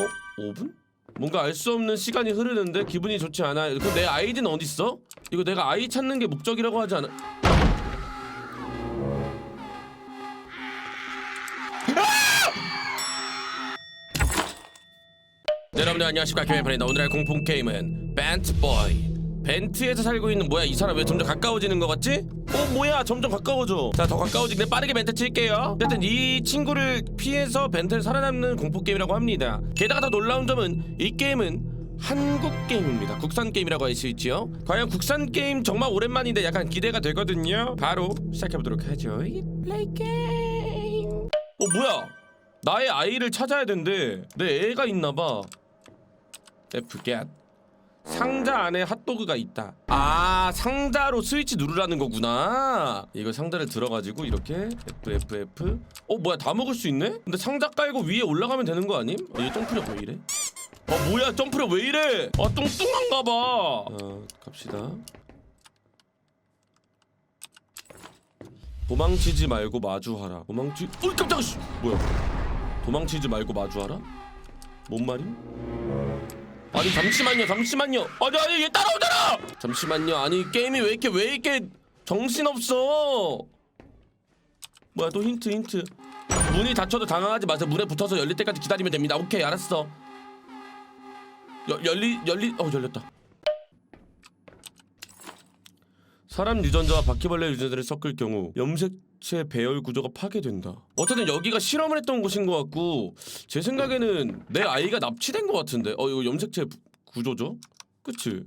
어? 5분? 뭔가 알 수 없는 시간이 흐르는데 기분이 좋지 않아. 그럼 내 아이디는 어디 있어? 이거 내가 아이 찾는 게 목적이라고 하지 않아? 네, 여러분들 안녕하십니까 김혜판입니다 오늘의 공포 게임은 벤트보이 벤트에서 살고 있는 뭐야 이 사람 왜 점점 가까워지는 것 같지? 어 뭐야 점점 가까워져. 자 더 가까워지게 빠르게 벤트 칠게요. 어쨌든 이 친구를 피해서 벤트를 살아남는 공포 게임이라고 합니다. 게다가 더 놀라운 점은 이 게임은 한국 게임입니다. 국산 게임이라고 할 수 있지요. 과연 국산 게임 정말 오랜만인데 약간 기대가 되거든요. 바로 시작해 보도록 하죠. 플레이 게임. 어 뭐야? 나의 아이를 찾아야 된대. 내 애가 있나봐. F get 상자 안에 핫도그가 있다 아 상자로 스위치 누르라는 거구나 이거 상자를 들어가지고 이렇게 F F F 어 뭐야 다 먹을 수 있네? 근데 상자 깔고 위에 올라가면 되는 거 아님? 어, 얘 점프력 왜 이래? 아 뭐야 점프력 왜 이래? 아 뚱뚱한가 봐 어, 갑시다 도망치지 말고 마주하라 도망치... 어이 깜짝아 씨 뭐야 도망치지 말고 마주하라? 뭔 말임? 아니 잠시만요 잠시만요. 아니 아니 얘 따라오잖아! 잠시만요. 아니 게임이 왜 이렇게 왜 이렇게 정신없어? 뭐야 또 힌트 힌트. 문이 닫혀도 당황하지 마세요. 문에 붙어서 열릴 때까지 기다리면 됩니다. 오케이 알았어. 여, 열리 열리 어 열렸다 사람 유전자와 바퀴벌레 유전자를 섞을 경우 염색체 배열 구조가 파괴된다. 어쨌든 여기가 실험을 했던 곳인 것 같고 제 생각에는 내 아이가 납치된 것 같은데. 어 이거 염색체 부- 구조죠? 그치?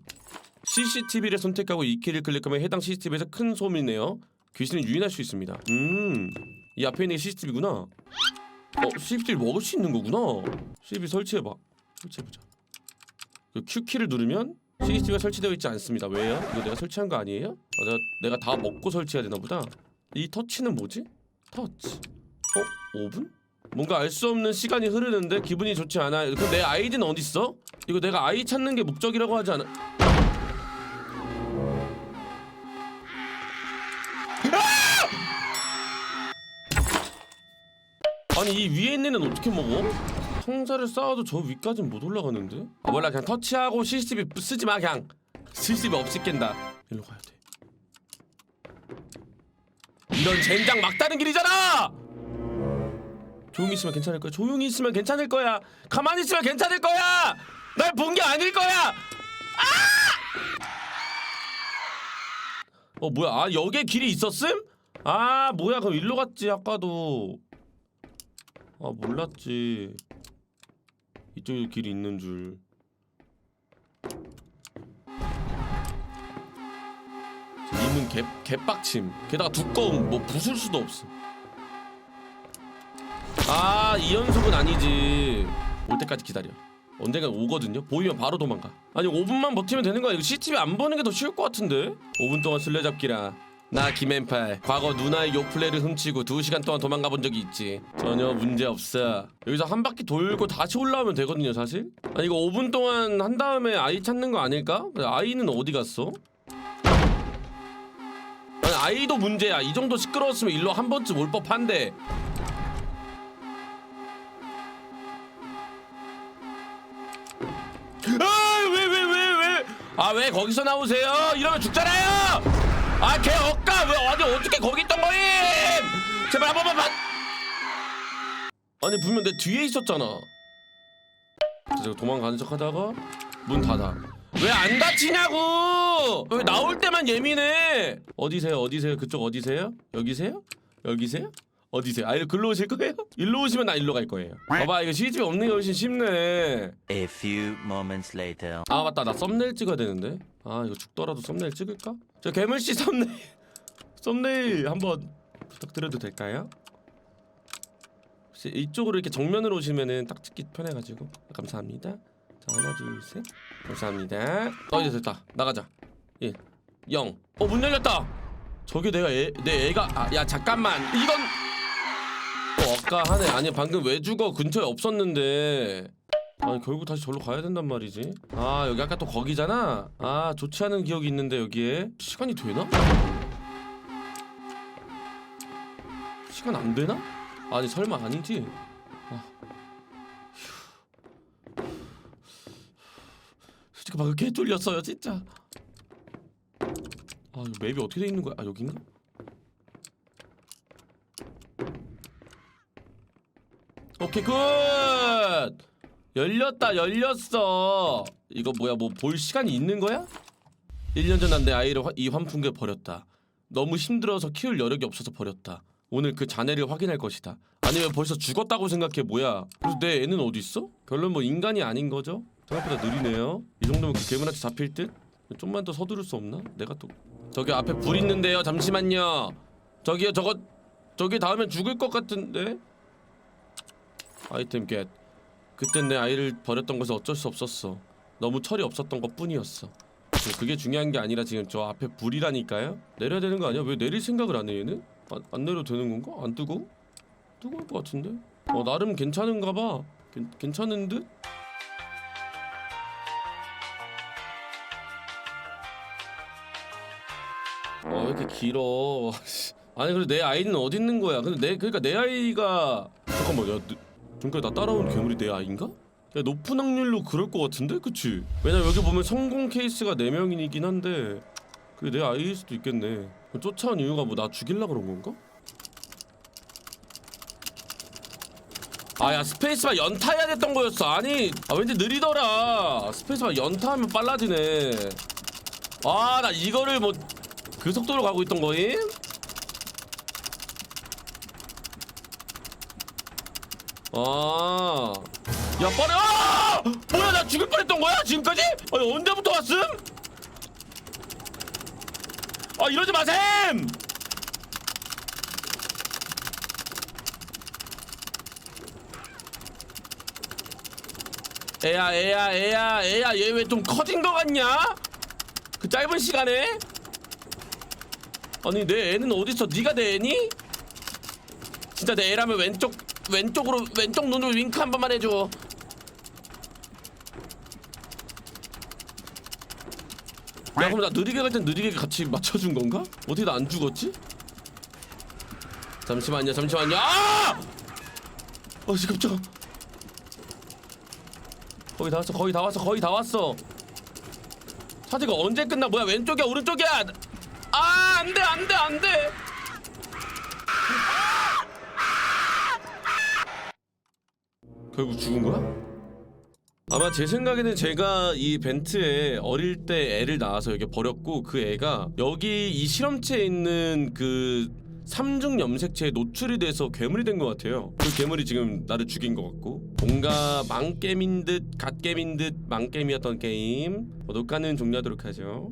CCTV를 선택하고 이 키를 클릭하면 해당 CCTV에서 큰 소음이 내어 귀신을 유인할 수 있습니다. 음, 이 앞에 있는 게 CCTV구나. 어, CCTV 먹을 수 있는 거구나. CCTV 설치해봐. 설치해보자. 그 Q 키를 누르면 CCTV가 설치되어 있지 않습니다. 왜요? 이거 내가 설치한 거 아니에요? 어, 내가 내가 다 먹고 설치해야 되나 보다. 이 터치는 뭐지? 터치. 어? 5분? 뭔가 알 수 없는 시간이 흐르는데 기분이 좋지 않아. 그럼 내 아이디는 어디 있어? 이거 내가 아이 찾는 게 목적이라고 하지 않아? 아! 아니 이 위에 있는 애는 어떻게 먹어? 상자를 쌓아도 저 위까진 못 올라가는데? 아 몰라. 그냥 터치하고 CCTV 쓰지 마 그냥. CCTV 없이 깬다. 일로 가야 돼. 이런 젠장 막다른 길이잖아! 조용히 있으면 괜찮을 거야. 조용히 있으면 괜찮을 거야. 가만히 있으면 괜찮을 거야! 날 본 게 아닐 거야! 아! 어 뭐야? 아 여기에 길이 있었음? 아 뭐야. 그럼 일로 갔지 아까도. 아 몰랐지 이쪽에 길이 있는 줄. 이문 개 개빡침. 게다가 두꺼움 뭐 부술 수도 없어. 아 이 연속은 아니지. 올 때까지 기다려. 언젠가 오거든요. 보이면 바로 도망가. 아니 5분만 버티면 되는 거야. 이거 CCTV 안 보는 게 더 쉬울 것 같은데. 5분 동안 술래잡기라. 나 김앤팔 과거 누나의 요플레를 훔치고 2시간 동안 도망가 본 적이 있지 전혀 문제 없어 여기서 한 바퀴 돌고 다시 올라오면 되거든요 사실 아니 이거 5분 동안 한 다음에 아이 찾는 거 아닐까? 아이는 어디 갔어? 아니 아이도 문제야 이 정도 시끄러웠으면 일로 한 번쯤 올 법한데 아왜왜 왜 왜? 아왜 거기서 나오세요? 이러면 죽잖아요. 아 걔 억까 왜 어디 어떻게 거기 있던 거임? 제발 한 번만 봐. 아니 분명 내 뒤에 있었잖아. 그래서 도망가는 척하다가 문 닫아. 왜 안 닫히냐고? 왜 나올 때만 예민해? 어디세요? 어디세요? 그쪽 어디세요? 여기세요? 여기세요? 어디세요? 아 글로 오실 거예요? 일로 오시면 나 일로 갈 거예요. 봐봐 이거 CCTV 없는 게 훨씬 쉽네. A few moments later. 아 맞다 나 썸네일 찍어야 되는데 아 이거 죽더라도 썸네일 찍을까? 저 괴물 씨 썸네일 썸네일 한번 부탁드려도 될까요? 혹시 이쪽으로 이렇게 정면으로 오시면은 딱 찍기 편해가지고 감사합니다 자 하나 둘 셋 감사합니다 어 이제 됐다 나가자 1 0어문 열렸다 저게 내가 애, 내 애가 아, 야 잠깐만 이건 어 아까 하네 아니 방금 왜 죽어 근처에 없었는데 아니 결국 다시 절로 가야 된단 말이지 아 여기 아까 또 거기잖아 아 좋지 않은 기억이 있는데 여기에 시간이 되나? 시간 안 되나? 아니 설마 아니지? 아. 휴. 솔직히 방금 개 뚫렸어요 진짜 아 맵이 어떻게 돼 있는 거야 아 여긴가? 오케이 굿 열렸다 열렸어 이거 뭐야 뭐 볼 시간이 있는 거야? 1년 전 난 내 아이를 화- 이 환풍기에 버렸다 너무 힘들어서 키울 여력이 없어서 버렸다 오늘 그 자네를 확인할 것이다 아니면 벌써 죽었다고 생각해 뭐야 그래서 내 애는 어디 있어? 결론 뭐 인간이 아닌 거죠? 생각보다 느리네요 이 정도면 그 괴물한테 잡힐 듯? 좀만 더 서두를 수 없나? 내가 또 저기 앞에 불 있는데요 잠시만요 저기요 저거 저기 닿으면 죽을 것 같은데 아이템 겟 그땐 내 아이를 버렸던 것은 어쩔 수 없었어 너무 철이 없었던 것 뿐이었어 그게 중요한 게 아니라 지금 저 앞에 불이라니까요 내려야 되는 거 아니야? 왜 내릴 생각을 안 해 얘는? 안, 안 내려도 되는 건가? 안 뜨고? 뜨거울 것 같은데? 어 나름 괜찮은가 봐 괜, 괜찮은 듯? 어, 왜 이렇게 길어? 아니 그래 내 아이는 어디 있는 거야? 근데 내 그러니까 내 아이가 잠깐만 야 잠깐 나 따라온 괴물이 내 아이인가? 야 높은 확률로 그럴 것 같은데, 그치? 왜냐면 여기 보면 성공 케이스가 4 명이긴 한데 그게 내 아이일 수도 있겠네. 쫓아온 이유가 뭐 나 죽일라 그런 건가? 아야 스페이스바 연타해야 됐던 거였어. 아니 아 왠지 느리더라. 스페이스바 연타하면 빨라지네. 아 나 이거를 뭐 그 속도로 가고 있던 거임? 아, 야 빨리 아! 뭐야 나 죽을 뻔했던 거야 지금까지? 아니 언제부터 왔음? 아 이러지 마셈! 애야 애야 애야 애야 얘 왜 좀 커진 거 같냐? 그 짧은 시간에? 아니 내 애는 어딨어? 네가 내 애니? 진짜 내 애라면 왼쪽 왼쪽으로 왼쪽 눈으로 윙크 한 번만 해줘. 야 그럼 나 느리게 갈 땐 느리게 같이 맞춰준 건가? 어떻게 나 안 죽었지? 잠시만요 잠시만요 아! 어씨 깜짝아 거의 다 왔어 거의 다 왔어 거의 다 왔어 차지가 언제 끝나 뭐야 왼쪽이야 오른쪽이야 아 안돼 안돼 안돼 결국 죽은 거야? 아마 제 생각에는 제가 이 벤트에 어릴 때 애를 낳아서 여기 버렸고 그 애가 여기 이 실험체에 있는 그 삼중 염색체에 노출이 돼서 괴물이 된 것 같아요. 그 괴물이 지금 나를 죽인 것 같고 뭔가 망게임인 듯 갓게임인 듯 망게임이었던 게임 뭐 녹화는 종료하도록 하죠.